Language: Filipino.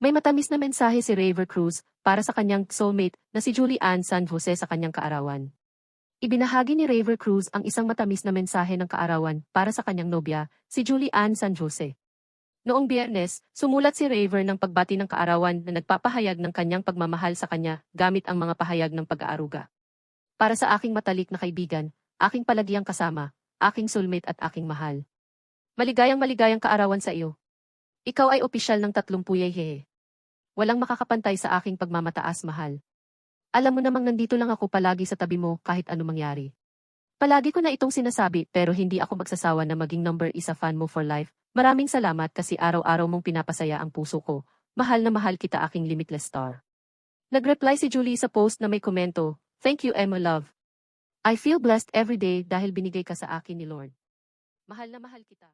May matamis na mensahe si Raver Cruz para sa kanyang soulmate na si Julie Ann San Jose sa kanyang kaarawan. Ibinahagi ni Raver Cruz ang isang matamis na mensahe ng kaarawan para sa kanyang nobya, si Julie Ann San Jose. Noong biyernes, sumulat si Raver ng pagbati ng kaarawan na nagpapahayag ng kanyang pagmamahal sa kanya gamit ang mga pahayag ng pag-aaruga. Para sa aking matalik na kaibigan, aking palagiang kasama, aking soulmate at aking mahal. Maligayang maligayang kaarawan sa iyo. Ikaw ay opisyal ng tatlong puyay hehe. Walang makakapantay sa aking pagmamataas mahal. Alam mo namang nandito lang ako palagi sa tabi mo kahit ano mangyari. Palagi ko na itong sinasabi pero hindi ako magsasawa na maging number isa fan mo for life. Maraming salamat kasi araw-araw mong pinapasaya ang puso ko. Mahal na mahal kita aking limitless star. Nag-reply si Julie sa post na may komento, Thank you Emma Love. I feel blessed every day dahil binigay ka sa akin ni Lord. Mahal na mahal kita.